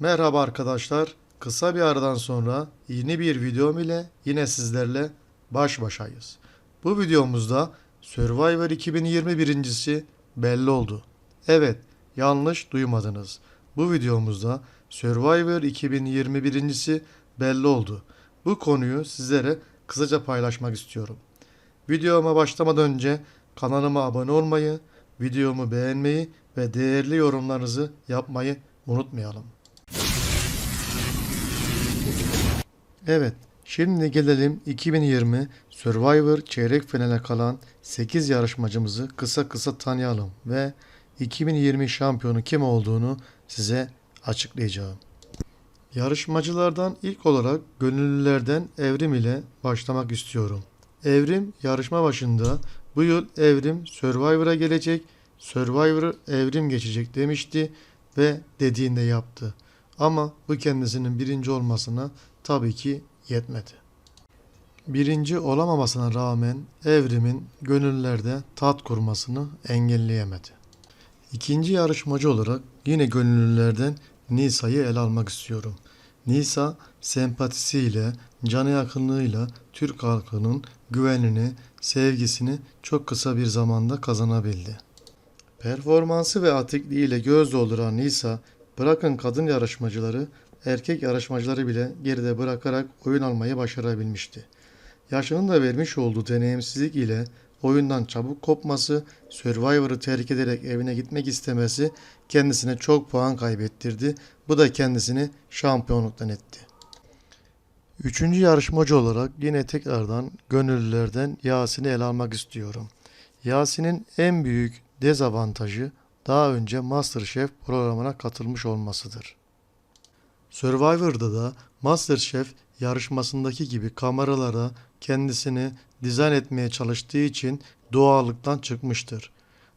Merhaba arkadaşlar. Kısa bir aradan sonra yeni bir videom ile yine sizlerle baş başayız. Bu videomuzda Survivor 2020 birincisi belli oldu. Evet, yanlış duymadınız. Bu videomuzda Survivor 2020 birincisi belli oldu. Bu konuyu sizlere kısaca paylaşmak istiyorum. Videoma başlamadan önce kanalıma abone olmayı, videomu beğenmeyi ve değerli yorumlarınızı yapmayı unutmayalım. Evet, şimdi gelelim 2020 Survivor çeyrek finale kalan 8 yarışmacımızı kısa kısa tanıyalım ve 2020 şampiyonu kim olduğunu size açıklayacağım. Yarışmacılardan ilk olarak gönüllülerden Evrim ile başlamak istiyorum. Evrim yarışma başında bu yıl Evrim Survivor'a gelecek, Survivor Evrim geçecek demişti ve dediğinde yaptı. Ama bu kendisinin birinci olmasına tabii ki yetmedi. Birinci olamamasına rağmen Evrim'in gönüllerde tat kurmasını engelleyemedi. İkinci yarışmacı olarak yine gönüllülerden Nisa'yı ele almak istiyorum. Nisa sempatisiyle, canı yakınlığıyla Türk halkının güvenini, sevgisini çok kısa bir zamanda kazanabildi. Performansı ve atikliğiyle göz dolduran Nisa, bırakın kadın yarışmacıları, erkek yarışmacıları bile geride bırakarak oyun almayı başarabilmişti. Yaşının da vermiş olduğu deneyimsizlik ile oyundan çabuk kopması, Survivor'ı terk ederek evine gitmek istemesi kendisine çok puan kaybettirdi. Bu da kendisini şampiyonluktan etti. Üçüncü yarışmacı olarak yine tekrardan gönüllülerden Yasin'i ele almak istiyorum. Yasin'in en büyük dezavantajı daha önce MasterChef programına katılmış olmasıdır. Survivor'da da MasterChef yarışmasındaki gibi kameralara kendisini dizayn etmeye çalıştığı için doğallıktan çıkmıştır.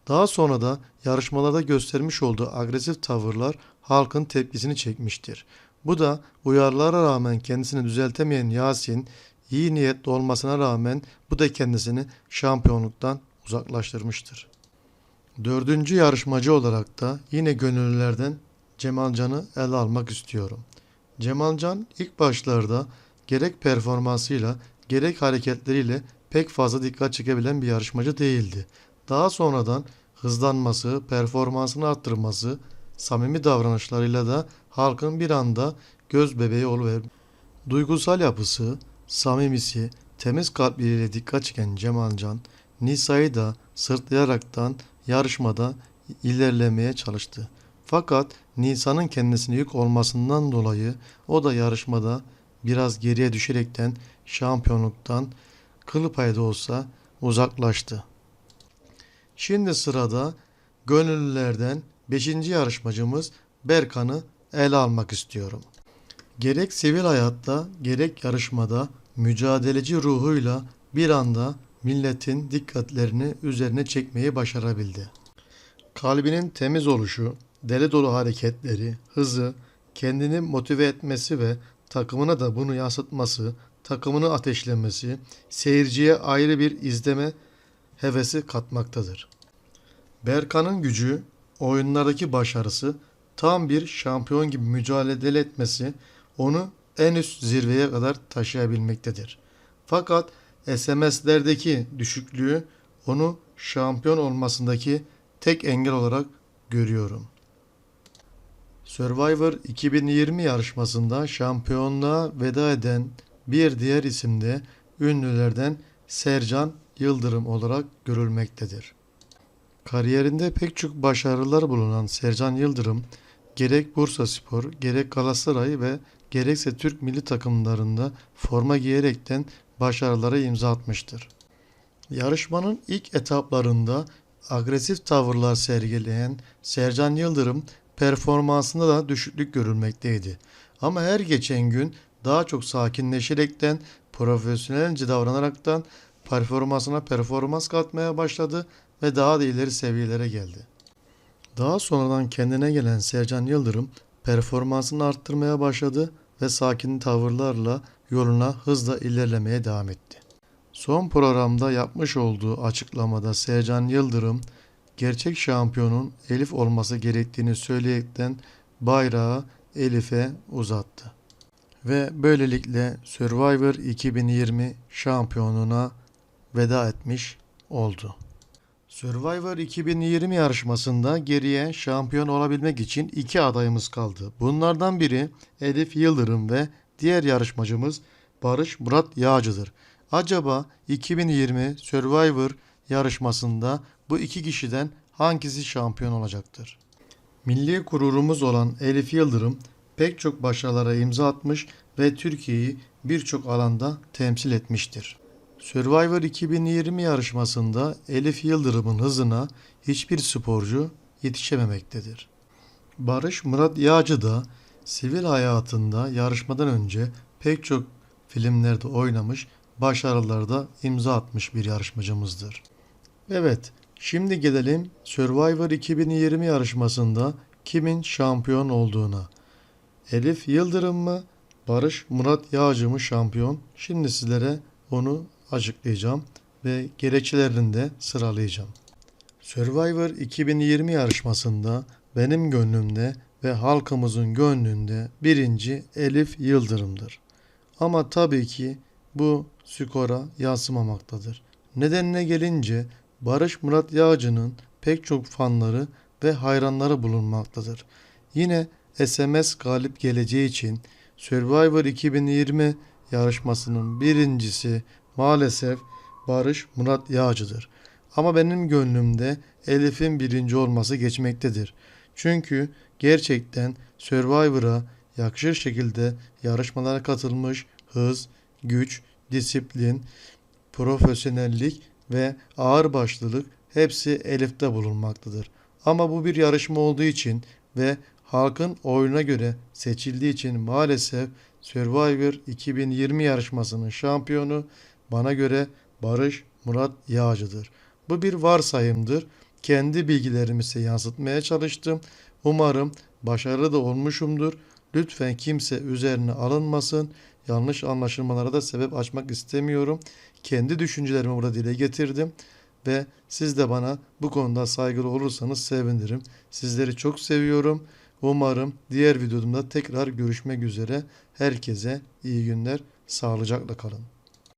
Daha sonra da yarışmalarda göstermiş olduğu agresif tavırlar halkın tepkisini çekmiştir. Bu da uyarılara rağmen kendisini düzeltemeyen Yasin, iyi niyetli olmasına rağmen bu da kendisini şampiyonluktan uzaklaştırmıştır. Dördüncü yarışmacı olarak da yine gönüllülerden Cemalcan'ı ele almak istiyorum. Cemalcan ilk başlarda gerek performansıyla gerek hareketleriyle pek fazla dikkat çekebilen bir yarışmacı değildi. Daha sonradan hızlanması, performansını arttırması, samimi davranışlarıyla da halkın bir anda göz bebeği oluver. Duygusal yapısı, samimisi, temiz kalpleriyle dikkat çeken Cemalcan, Nisa'yı da sırtlayaraktan yarışmada ilerlemeye çalıştı. Fakat Nisa'nın kendisine yük olmasından dolayı o da yarışmada biraz geriye düşerekten şampiyonluktan kılı payda olsa uzaklaştı. Şimdi sırada gönüllülerden 5. yarışmacımız Berkan'ı ele almak istiyorum. Gerek sivil hayatta gerek yarışmada mücadeleci ruhuyla bir anda milletin dikkatlerini üzerine çekmeyi başarabildi. Kalbinin temiz oluşu, deli dolu hareketleri, hızı, kendini motive etmesi ve takımına da bunu yansıtması, takımını ateşlemesi, seyirciye ayrı bir izleme hevesi katmaktadır. Berkan'ın gücü, oyunlardaki başarısı, tam bir şampiyon gibi mücadele etmesi onu en üst zirveye kadar taşıyabilmektedir. Fakat SMS'lerdeki düşüklüğü onu şampiyon olmasındaki tek engel olarak görüyorum. Survivor 2020 yarışmasında şampiyonluğa veda eden bir diğer isim de ünlülerden Sercan Yıldırım olarak görülmektedir. Kariyerinde pek çok başarılar bulunan Sercan Yıldırım, gerek Bursa Spor, gerek Galatasaray ve gerekse Türk milli takımlarında forma giyerekten başarılara imza atmıştır. Yarışmanın ilk etaplarında agresif tavırlar sergileyen Sercan Yıldırım performansında da düşüklük görülmekteydi. Ama her geçen gün daha çok sakinleşerekten, profesyonelce davranaraktan performansına performans katmaya başladı ve daha da ileri seviyelere geldi. Daha sonradan kendine gelen Sercan Yıldırım performansını arttırmaya başladı ve sakin tavırlarla yoluna hızla ilerlemeye devam etti. Son programda yapmış olduğu açıklamada Sercan Yıldırım gerçek şampiyonun Elif olması gerektiğini söyleyerekten bayrağı Elif'e uzattı. Ve böylelikle Survivor 2020 şampiyonuna veda etmiş oldu. Survivor 2020 yarışmasında geriye şampiyon olabilmek için iki adayımız kaldı. Bunlardan biri Elif Yıldırım ve diğer yarışmacımız Barış Murat Yağcı'dır. Acaba 2020 Survivor yarışmasında bu iki kişiden hangisi şampiyon olacaktır? Milli gururumuz olan Elif Yıldırım pek çok başarılara imza atmış ve Türkiye'yi birçok alanda temsil etmiştir. Survivor 2020 yarışmasında Elif Yıldırım'ın hızına hiçbir sporcu yetişememektedir. Barış Murat Yağcı da sivil hayatında yarışmadan önce pek çok filmlerde oynamış, başarılarda imza atmış bir yarışmacımızdır. Evet, şimdi gelelim Survivor 2020 yarışmasında kimin şampiyon olduğuna. Elif Yıldırım mı, Barış Murat Yağcı mı şampiyon? Şimdi sizlere onu açıklayacağım ve gerekçelerini de sıralayacağım. Survivor 2020 yarışmasında benim gönlümde ve halkımızın gönlünde birinci Elif Yıldırım'dır. Ama tabii ki bu skora yansımamaktadır. Nedenine gelince Barış Murat Yağcı'nın pek çok fanları ve hayranları bulunmaktadır. Yine SMS galip geleceği için Survivor 2020 yarışmasının birincisi maalesef Barış Murat Yağcı'dır. Ama benim gönlümde Elif'in birinci olması geçmektedir. Çünkü gerçekten Survivor'a yakışır şekilde yarışmalara katılmış hız, güç, disiplin, profesyonellik ve ağırbaşlılık hepsi Elif'te bulunmaktadır. Ama bu bir yarışma olduğu için ve halkın oyuna göre seçildiği için maalesef Survivor 2020 yarışmasının şampiyonu bana göre Barış Murat Yağcı'dır. Bu bir varsayımdır. Kendi bilgilerimi size yansıtmaya çalıştım. Umarım başarılı da olmuşumdur. Lütfen kimse üzerine alınmasın. Yanlış anlaşılmalara da sebep açmak istemiyorum. Kendi düşüncelerimi burada dile getirdim ve siz de bana bu konuda saygılı olursanız sevinirim. Sizleri çok seviyorum. Umarım diğer videomda tekrar görüşmek üzere. Herkese iyi günler. Sağlıcakla kalın.